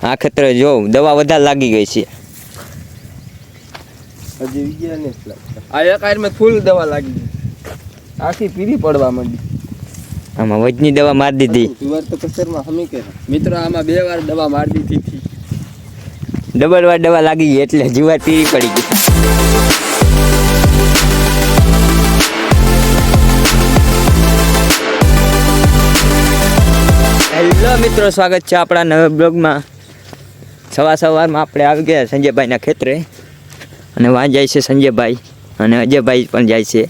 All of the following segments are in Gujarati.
આ ખતર જો દવા વધારે લાગી ગઈ છે. હજી વિજ્ઞાન આ એક આયરમાં ફૂલ દવા લાગી ગઈ. આખી પીરી પડવા માંડી. આમાં વજની દવા મારી દીધી. સુવાર તો કસરમાં હમી કે મિત્રો આમાં બે વાર દવા મારી દીધી હતી. ડબલ વાર દવા લાગી ગઈ એટલે જીવાર પીરી પડી ગઈ. હેલો મિત્રો સ્વાગત છે આપણા નવા બ્લોગમાં. સવા સવારમાં આપણે આવી ગયા સંજયભાઈના ખેતરે. અને વાં જાય છે સંજયભાઈ. અને અજયભાઈ પણ જાય છે.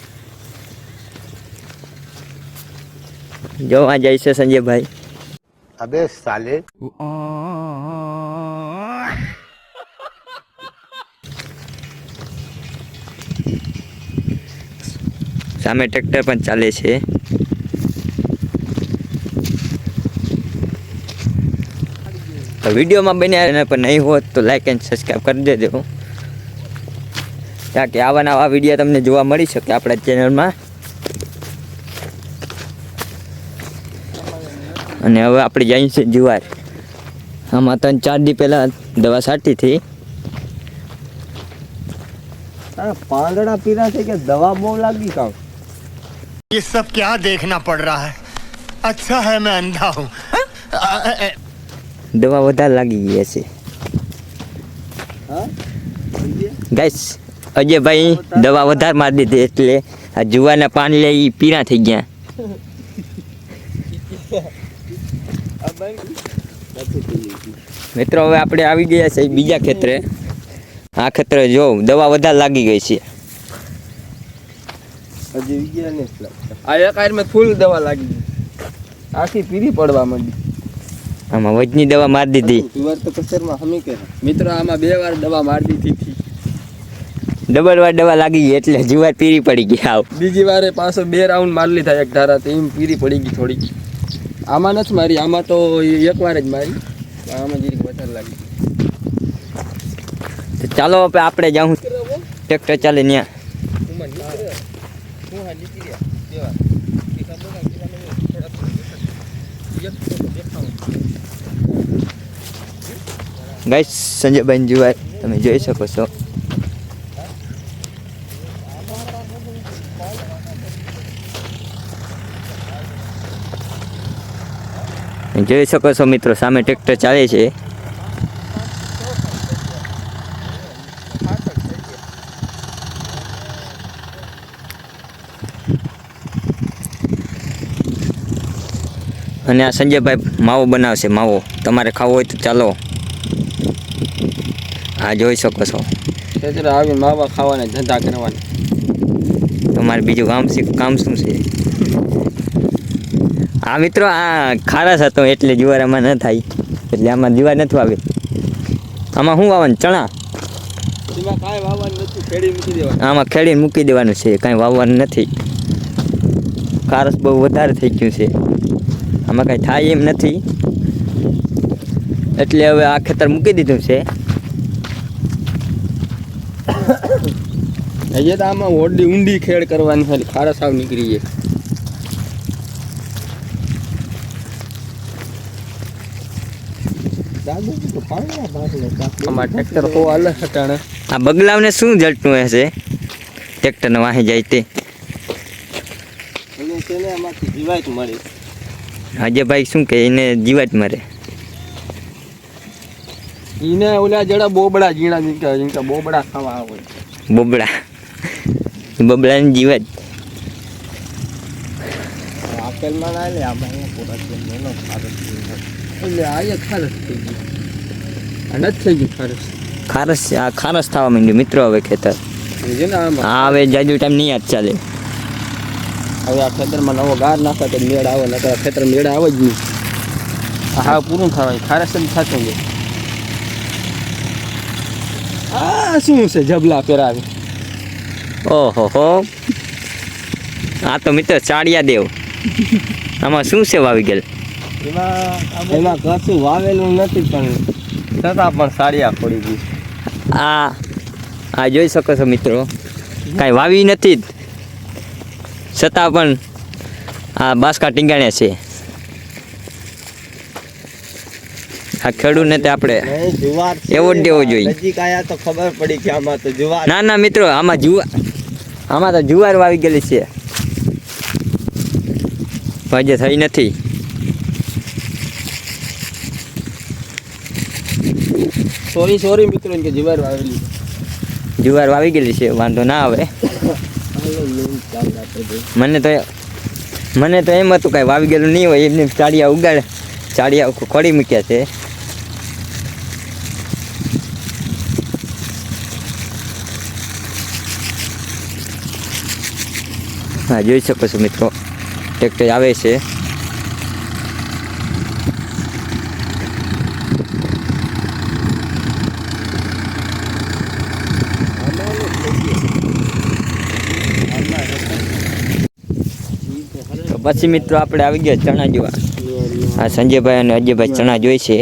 જોવા જાય છે સંજયભાઈ. અબે સાલે. સામે ટ્રેક્ટર પણ ચાલે છે. તો વિડીયોમાં બન્યા અને પણ નહીં હોત તો લાઈક એન્ડ સબસ્ક્રાઈબ કરી દેજો ત્યાં કે આવા નવા વિડીયો તમને જોવા મળી શકે આપણા ચેનલમાં અને હવે આપણે જઈએ છીએ જુવાર આમાં ત્રણ ચાર દી પહેલાં દવા છાંટી હતી આ પાંદડા પીરા છે કે દવા બહુ લાગી કામ ये सब क्या देखना पड़ रहा है अच्छा है मैं अंधा हूँ દવા વધારે લાગી હશે. હા ગાઈસ અજયભાઈ દવા વધારે મારી દીધી એટલે આ જુવારના પાન લે, ઈ પીરા થઈ ગયા. મિત્રો, હવે આપણે આવી ગયા છે બીજા ખેતરે. આ ખેતરે જો, દવા વધારે લાગી ગઈ છે. હજી નથી આ એક આયરમાં ફૂલ દવા લાગી આખી પીરી પડવા માંડી. આમાં વજની દવા મારી દીધી. જુવાર તો કસરમાં હમી કે મિત્રો આમાં બે વાર દવા મારી દીધી ડબલ વાર દવા લાગી ગઈ એટલે જીવાર પીરી પડી ગઈ આવ. બીજી વારે પાછો બે રાઉન્ડ મારી લીધા એક ધારા એમ પીરી પડી ગઈ થોડીક. આમાં નથી મારી આમાં તો એક વાર જ મારી. આમાં જીરી વધારે લાગી ચાલો આપણે જાઉં. ટ્રેક્ટર ચાલે ત્યાં ગાઈસ સંજયભાઈ જુવાર તમે જોઈ શકો છો જોઈ શકો છો મિત્રો સામે ટ્રેક્ટર ચાલે છે અને આ સંજયભાઈ માવો બનાવશે માવો તમારે ખાવો હોય તો ચાલો આ જોઈ શકો છો. ખેતરે આવીને માવા ખાવાના ધંધા કરવાના. તમારે બીજું કામ છે કામ શું છે? આ મિત્રો આ ખારાશ હતો એટલે જુવારામાં ન થાય. એટલે આમાં જુવાર નથી આવે આમાં શું વાવવાનું? ચણા? ખેડી આમાં ખેડીને મૂકી દેવાનું છે કાંઈ વાવવાનું નથી. ખારસ બહુ વધારે થઈ ગયું છે. આમાં કાંઈ થાય એમ નથી. એટલે હવે આ ખેતર મૂકી દીધું છે. હજી તો આમાં ઓડી ઊંડી ખેડ કરવાની ખાલી ખારા સાવ નીકળી જાય ટ્રેક્ટર આ બગલાવને શું જલટું હશે ટ્રેક્ટરને વાહી જાય તે. મળી. અજયભાઈ શું કે એને જીવાત મરે. એને ઓલા જડા બોબડા જીણા ઝીણકા ઝીણકા બોબડા ખાવા આવે. બોબડા. બોબડાની જીવાત આપેલમાં ના લે આમાં પૂરા છે એનો ખારસ એટલે આ એક ખારસ થઈ ગઈ આ થઈ ગઈ ખારસ ખારસ આ ખારસ થવા માંડ્યું મિત્રો હવે ખેતર આ હવે જાજુ ટાઈમ નહીં યાદ ચાલે હવે આ ખેતરમાં નવો ગાર નાખે તો મેળ આવે નકર આ ખેતર મેળ આવે જ નહીં હા પૂરું થવાય ખારસ જ થતું છે આ શું છે જબલા પેરાવી ઓહો હો આ તો મિત્ર ચાડિયા દેવ. આમાં શું છે વાવી ગયેલ? એમાં એમાં કશું વાવેલું નથી પણ છતાં પણ સાડિયા પડી ગઈ. આ આ જોઈ શકો છો મિત્રો. કાંઈ વાવી નથી. જ. છતાં પણ આ બાસકા ટીંગાણ્યા છે. આ ખેડૂતને તે આપણે નહીં, જુવાર એવો જ દેવો જોઈએ. નજીક આયા તો ખબર પડી કે આમાં તો જુવાર ના ના મિત્રો આમાં જુવાર આમાં તો જુવાર વાવી ગયેલી છે. ભાજે થઈ નથી. સોરી સોરી મિત્રો કે જુવાર વાવેલી જુવાર વાવી ગયેલી છે વાંધો ના આવે. મને તો મને તો એમ હતું કાંઈ વાવી ગયેલું નહીં હોય એમને ચાળિયા ઉગાડે ચાળિયા ખોડી મૂક્યા છે. હા જોઈ શકો છો મિત્રો. ટ્રેક્ટર આવે છે. પછી મિત્રો આપણે આવી ગયા ચણા જોવા. આ સંજયભાઈ અને અજયભાઈ ચણા જોઈ છે.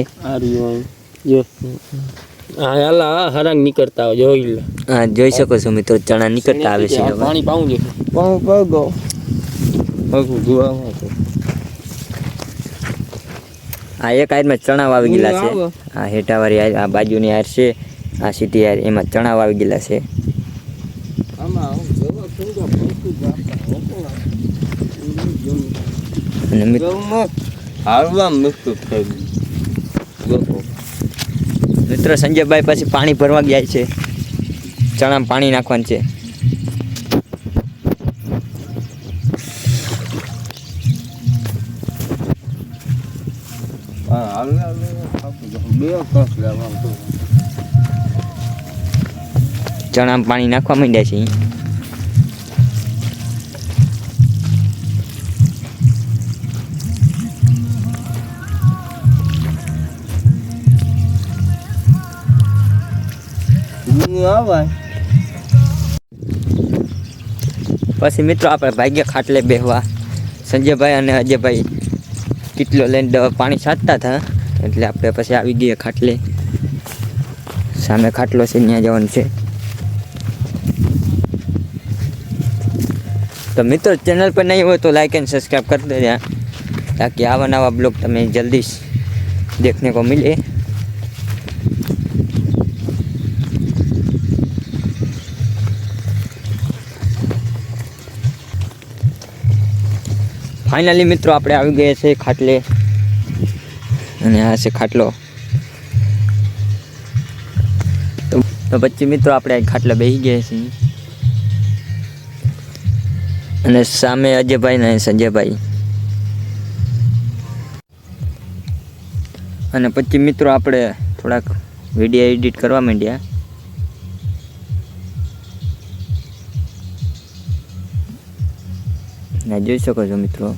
હા હાલા હરાંગ નીકળતા જોઈ લે. હા જોઈ શકો છો મિત્રો ચણા નીકળતા આવે છે પાણી પાવું છે પાઉં પગો પગું જોવા આ એક આયરમાં ચણા વાવી ગયેલા છે. આ હેઠાવાળી આયર, આ બાજુની આયર છે આ સિટી આયર એમાં ચણા વાવી ગયેલા છે. અને મિત્રો સંજયભાઈ પાસે પાણી ભરવા ગયા છે. ચણામાં પાણી નાખવાનું છે. ચણામાં પાણી નાખવા માંડ્યા છે આવે. પછી મિત્રો આપણે ભાગ્ય ખાટલે બેહવા. સંજયભાઈ અને અજયભાઈ કીટલો લઈને દવા પાણી છાંટતા હતા. એટલે આપણે પછી આવી ગયા ખાટલે. સામે ખાટલો છે, ત્યાં જવાનું છે. તો મિત્રો ચેનલ પર નહીં હોય તો લાઇક એન્ડ સબસ્ક્રાઈબ કરી દેજો. તાકી આવા નવા બ્લોગ તમે જલ્દી દેખને કો મિલે. ફાઇનલી મિત્રો આપણે આવી ગયા છે ખાટલે. અને આ છે ખાટલો. તો પછી મિત્રો આપણે ખાટલે બેસી ગયા છીએ. અને સામે અજયભાઈ ને સંજયભાઈ. અને પછી મિત્રો આપણે થોડાક વીડિયો એડિટ કરવા માંડ્યા. ને જોઈ શકો છો મિત્રો.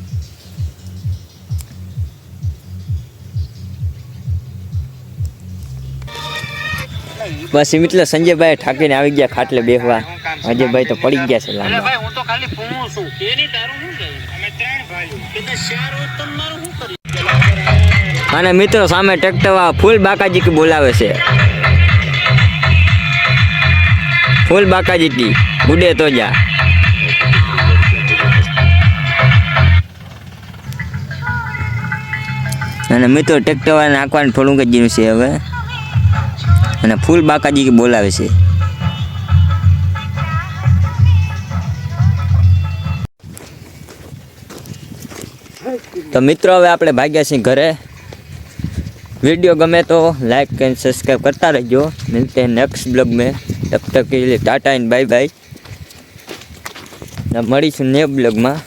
બસ એટલે સંજયભાઈ ઠાકીને આવી ગયા ખાટલે બેહવા. અજયભાઈ તો પડી ગયા છે લાંબા. ભાઈ હું તો ખાલી પૂછું છું. એની તારું શું અમે ત્રણ ભાઈઓ. કીધું શેર તો મારું શું કર્યું અને મિત્રો સામે ટ્રેક્ટર ફૂલ બાકાજી કી બોલાવે છે. ફૂલ બાકાજી કી. ગુડે તો જા. અને મિત્રો ટ્રેક્ટરવાળાને આંકવાનું ફળુંગજીનું છે હવે. અને ફૂલ બાકાજી કે બોલાવે છે. તો મિત્રો હવે આપણે ભાગ્યા છીએ ઘરે. વીડિયો ગમે તો લાઈક એન્ડ સબસ્ક્રાઈબ કરતા રહેજો. મિલતે નેક્સ્ટ બ્લોગ મેં. તબ તક ટાટા એન્ડ બાય બાય. મળીશું ને બ્લોગમાં